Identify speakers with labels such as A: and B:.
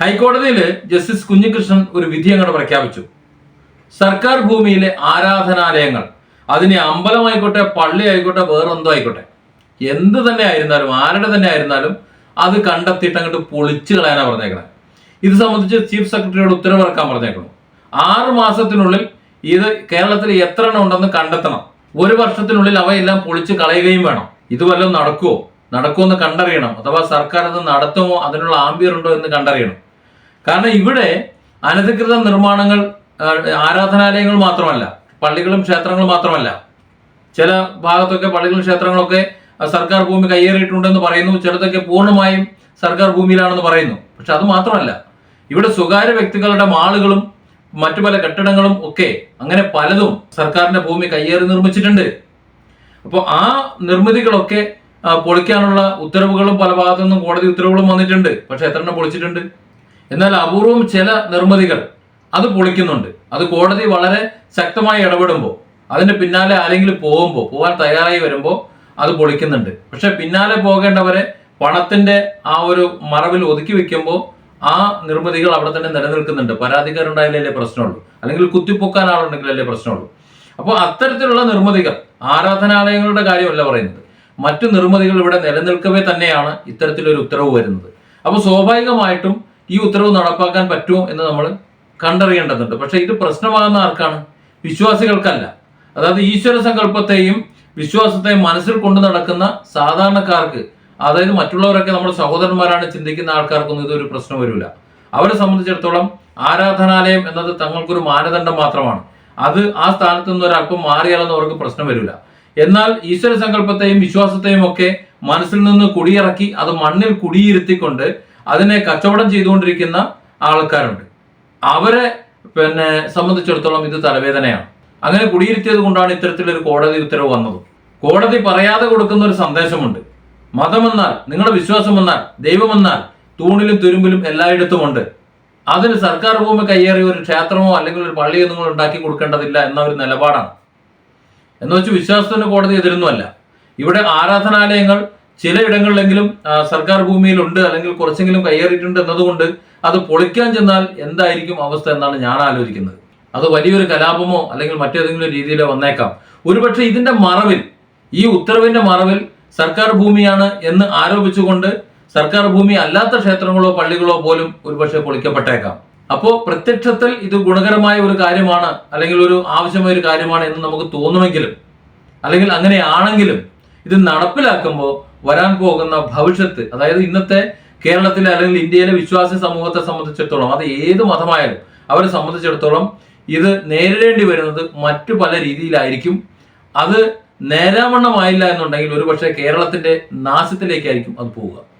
A: ഹൈക്കോടതിയിൽ ജസ്റ്റിസ് കുഞ്ഞികൃഷ്ണൻ ഒരു വിധി അങ്ങനെ പ്രഖ്യാപിച്ചു. സർക്കാർ ഭൂമിയിലെ ആരാധനാലയങ്ങൾ അതിനെ അമ്പലമായിക്കോട്ടെ പള്ളി ആയിക്കോട്ടെ വേറെന്തോ ആയിക്കോട്ടെ എന്ത് തന്നെ ആയിരുന്നാലും ആരുടെ തന്നെ ആയിരുന്നാലും അത് കണ്ടെത്തിയിട്ട് അങ്ങോട്ട് പൊളിച്ചു കളയാനാ പറഞ്ഞേക്കണേ. ഇത് സംബന്ധിച്ച് ചീഫ് സെക്രട്ടറിയോട് ഉത്തരവിറക്കാൻ പറഞ്ഞേക്കണം. ആറ് മാസത്തിനുള്ളിൽ ഇത് കേരളത്തിൽ എത്ര എണ്ണം ഉണ്ടെന്ന് കണ്ടെത്തണം. ഒരു വർഷത്തിനുള്ളിൽ അവയെല്ലാം പൊളിച്ചു കളയുകയും വേണം. ഇത് വല്ലതും നടക്കുമോ നടക്കുമോ എന്ന് കണ്ടറിയണം. അഥവാ സർക്കാർ അത് നടത്തുമോ? അതിനുള്ള ആംബിയർ ഉണ്ടോ എന്ന് കണ്ടറിയണം. കാരണം ഇവിടെ അനധികൃത നിർമ്മാണങ്ങൾ ആരാധനാലയങ്ങൾ മാത്രമല്ല പള്ളികളും ക്ഷേത്രങ്ങളും മാത്രമല്ല. ചില ഭാഗത്തൊക്കെ പള്ളികളും ക്ഷേത്രങ്ങളൊക്കെ സർക്കാർ ഭൂമി കയ്യേറിയിട്ടുണ്ടെന്ന് പറയുന്നു ചിലതൊക്കെ പൂർണമായും സർക്കാർ ഭൂമിയിലാണെന്ന് പറയുന്നു. പക്ഷെ അത് മാത്രമല്ല. ഇവിടെ സ്വകാര്യ വ്യക്തികളുടെ മാളുകളും മറ്റു പല കെട്ടിടങ്ങളും ഒക്കെ അങ്ങനെ പലതും സർക്കാരിന്റെ ഭൂമി കയ്യേറി നിർമ്മിച്ചിട്ടുണ്ട്. അപ്പോൾ ആ നിർമ്മിതികളൊക്കെ പൊളിക്കാനുള്ള ഉത്തരവുകളും പല ഭാഗത്തു നിന്നും കോടതി ഉത്തരവുകളും വന്നിട്ടുണ്ട്. പക്ഷെ എത്ര എണ്ണം പൊളിച്ചിട്ടുണ്ട്? എന്നാൽ അപൂർവം ചില നിർമ്മിതികൾ അത് പൊളിക്കുന്നുണ്ട്. അത് കോടതി വളരെ ശക്തമായി ഇടപെടുമ്പോൾ അതിന്റെ പിന്നാലെ ആരെങ്കിലും പോകുമ്പോൾ പോകാൻ തയ്യാറായി വരുമ്പോൾ അത് പൊളിക്കുന്നുണ്ട്. പക്ഷെ പിന്നാലെ പോകേണ്ടവരെ പണത്തിന്റെ ആ ഒരു മറവിൽ ഒതുക്കി വെക്കുമ്പോൾ ആ നിർമ്മിതികൾ അവിടെ തന്നെ നിലനിൽക്കുന്നുണ്ട്. പരാതിക്കാരുണ്ടായാലേ പ്രശ്നമുള്ളൂ. അല്ലെങ്കിൽ കുത്തിപ്പൊക്കാൻ ആളുണ്ടെങ്കിലല്ലേ പ്രശ്നമുള്ളൂ. അപ്പോൾ അത്തരത്തിലുള്ള നിർമ്മിതികൾ ആരാധനാലയങ്ങളുടെ കാര്യമല്ല പറയുന്നത്. മറ്റു നിർമ്മിതികൾ ഇവിടെ നിലനിൽക്കവേ തന്നെയാണ് ഇത്തരത്തിലൊരു ഉത്തരവ് വരുന്നത്. അപ്പോൾ സ്വാഭാവികമായിട്ടും ഈ ഉത്തരവ് നടപ്പാക്കാൻ പറ്റുമോ എന്ന് നമ്മൾ കണ്ടറിയേണ്ടതുണ്ട്. പക്ഷേ ഇത് പ്രശ്നമാകുന്ന ആർക്കാണ്? വിശ്വാസികൾക്കല്ല. അതായത് ഈശ്വര സങ്കല്പത്തെയും വിശ്വാസത്തെയും മനസ്സിൽ കൊണ്ടു നടക്കുന്ന സാധാരണക്കാർക്ക് അതായത് മറ്റുള്ളവരൊക്കെ നമ്മുടെ സഹോദരന്മാരാണ് ചിന്തിക്കുന്ന ആൾക്കാർക്കൊന്നും ഇതൊരു പ്രശ്നം വരില്ല അവരെ സംബന്ധിച്ചിടത്തോളം ആരാധനാലയം എന്നത് തങ്ങൾക്കൊരു മാനദണ്ഡം മാത്രമാണ്. അത് ആ സ്ഥാനത്ത് നിന്ന് ഒരല്പം മാറിയാലൊന്നും അവർക്ക് പ്രശ്നം വരില്ല എന്നാൽ ഈശ്വര സങ്കല്പത്തെയും വിശ്വാസത്തെയും ഒക്കെ മനസ്സിൽ നിന്ന് കുടിയിറക്കി അത് മണ്ണിൽ കുടിയിരുത്തിക്കൊണ്ട് അതിനെ കച്ചവടം ചെയ്തുകൊണ്ടിരിക്കുന്ന ആൾക്കാരുണ്ട്. അവരെ പിന്നെ സംബന്ധിച്ചിടത്തോളം ഇത് തലവേദനയാണ്. അങ്ങനെ കുടിയിരുത്തിയത് കൊണ്ടാണ് ഇത്തരത്തിലൊരു കോടതി ഉത്തരവ് വന്നത്. കോടതി പറയാതെ കൊടുക്കുന്ന ഒരു സന്ദേശമുണ്ട്. മതമെന്നാൽ നിങ്ങളുടെ വിശ്വാസമെന്നാൽ ദൈവമെന്നാൽ തൂണിലും തുരുമ്പിലും എല്ലായിടത്തും ഉണ്ട്. അതിന് സർക്കാർ ഭൂമി കയ്യേറിയ ഒരു ക്ഷേത്രമോ അല്ലെങ്കിൽ ഒരു പള്ളിയോ നിങ്ങൾ ഉണ്ടാക്കി കൊടുക്കേണ്ടതില്ല എന്ന ഒരു നിലപാടാണ്. എന്ന് വെച്ച് വിശ്വാസത്തിന് കോടതി എതിരൊന്നുമല്ല. ഇവിടെ ആരാധനാലയങ്ങൾ ചിലയിടങ്ങളിലെങ്കിലും സർക്കാർ ഭൂമിയിലുണ്ട് അല്ലെങ്കിൽ കുറച്ചെങ്കിലും കയ്യേറിയിട്ടുണ്ട് എന്നതുകൊണ്ട് അത് പൊളിക്കാൻ ചെന്നാൽ എന്തായിരിക്കും അവസ്ഥ എന്നാണ് ഞാൻ ആലോചിക്കുന്നത്. അത് വലിയൊരു കലാപമോ അല്ലെങ്കിൽ മറ്റേതെങ്കിലും രീതിയിലോ വന്നേക്കാം. ഒരുപക്ഷെ ഇതിന്റെ മറവിൽ ഈ ഉത്തരവിന്റെ മറവിൽ സർക്കാർ ഭൂമിയാണ് എന്ന് ആരോപിച്ചുകൊണ്ട് സർക്കാർ ഭൂമി അല്ലാത്ത ക്ഷേത്രങ്ങളോ പള്ളികളോ പോലും ഒരുപക്ഷെ പൊളിക്കപ്പെട്ടേക്കാം. അപ്പോൾ പ്രത്യക്ഷത്തിൽ ഇത് ഗുണകരമായ ഒരു കാര്യമാണ് അല്ലെങ്കിൽ ഒരു ആവശ്യമായ ഒരു കാര്യമാണ് എന്ന് നമുക്ക് തോന്നുമെങ്കിലും അല്ലെങ്കിൽ അങ്ങനെയാണെങ്കിലും ഇത് നടപ്പിലാക്കുമ്പോൾ വരാൻ പോകുന്ന ഭവിഷ്യത്ത് അതായത് ഇന്നത്തെ കേരളത്തിലെ അല്ലെങ്കിൽ ഇന്ത്യയിലെ വിശ്വാസി സമൂഹത്തെ സംബന്ധിച്ചിടത്തോളം അത് ഏത് മതമായാലും അവരെ സംബന്ധിച്ചിടത്തോളം ഇത് നേരിടേണ്ടി വരുന്നത് മറ്റു പല രീതിയിലായിരിക്കും. അത് നേരാവണ്ണമായില്ല എന്നുണ്ടെങ്കിൽ ഒരുപക്ഷെ കേരളത്തിന്റെ നാശത്തിലേക്കായിരിക്കും അത് പോവുക.